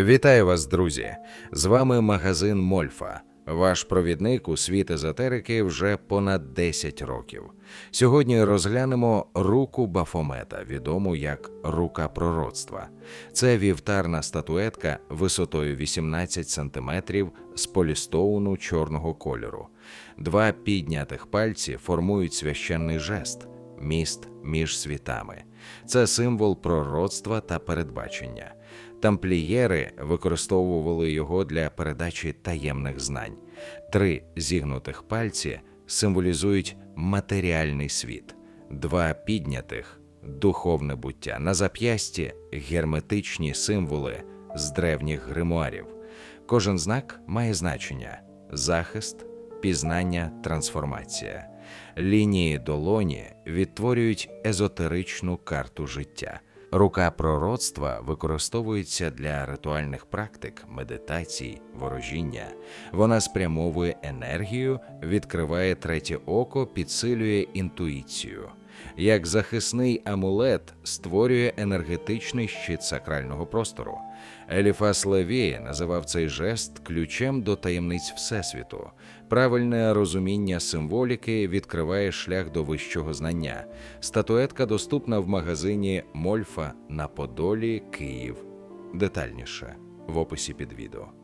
Вітаю вас, друзі! З вами магазин Мольфа. Ваш провідник у світ езотерики вже понад 10 років. Сьогодні розглянемо руку Бафомета, відому як рука пророцтва. Це вівтарна статуетка висотою 18 см з полістоуну чорного кольору. Два піднятих пальці формують священний жест міст між світами. Це символ пророцтва та передбачення. Тамплієри використовували його для передачі таємних знань. Три зігнутих пальці символізують матеріальний світ, два піднятих духовне буття. На зап'ясті герметичні символи з древніх гримуарів. Кожен знак має значення: захист, пізнання, трансформація. Лінії долоні відтворюють езотеричну карту життя. Рука пророцтва використовується для ритуальних практик, медитацій, ворожіння. Вона спрямовує енергію, відкриває третє око, підсилює інтуїцію. Як захисний амулет створює енергетичний щит сакрального простору. Еліфас Леві називав цей жест ключем до таємниць Всесвіту. Правильне розуміння символіки відкриває шлях до вищого знання. Статуетка доступна в магазині Мольфа на Подолі, Київ. Детальніше в описі під відео.